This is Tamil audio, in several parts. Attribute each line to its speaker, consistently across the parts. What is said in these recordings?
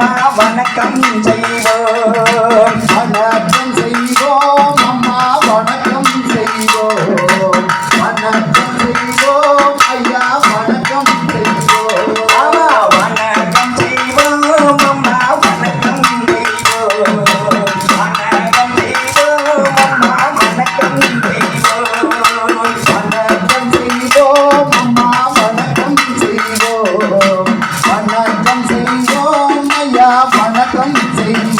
Speaker 1: அம்மா வணக்கம் செய்வோம் Ai.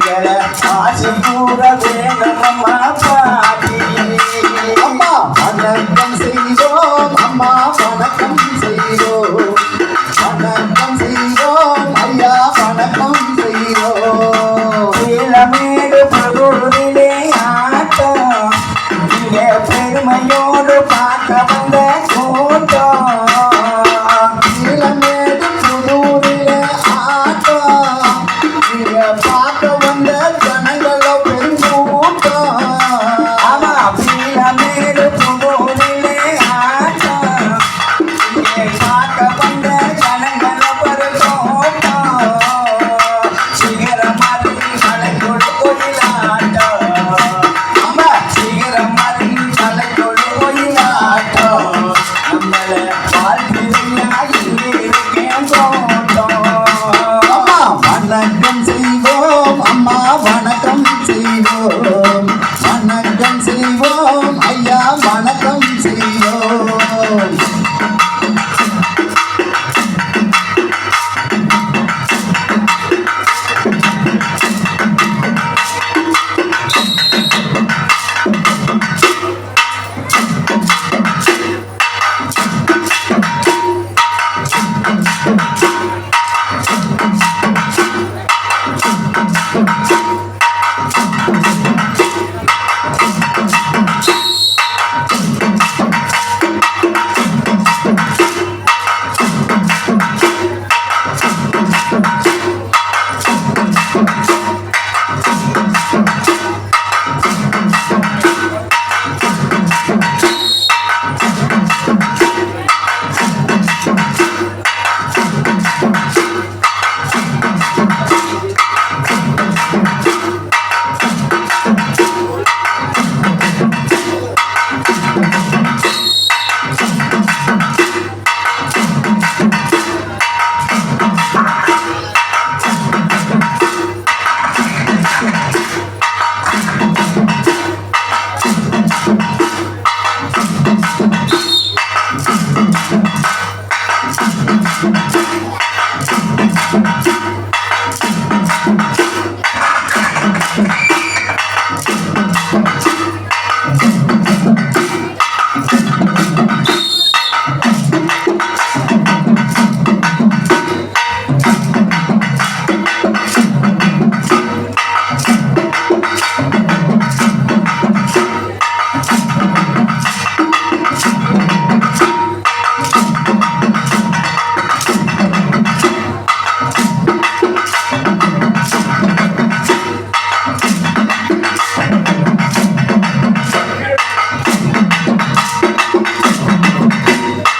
Speaker 1: மருமகள ஆசை கூற வேணம்மா பாடி
Speaker 2: அம்மா வணக்கம் செய்தோம் அம்மா வணக்கம் செய்தோம். வணக்கம் செய்தோம் ஐயா வணக்கம்
Speaker 1: பெருமையோடு பார்க்க
Speaker 2: வணக்கம் செய்வோம் Thank you.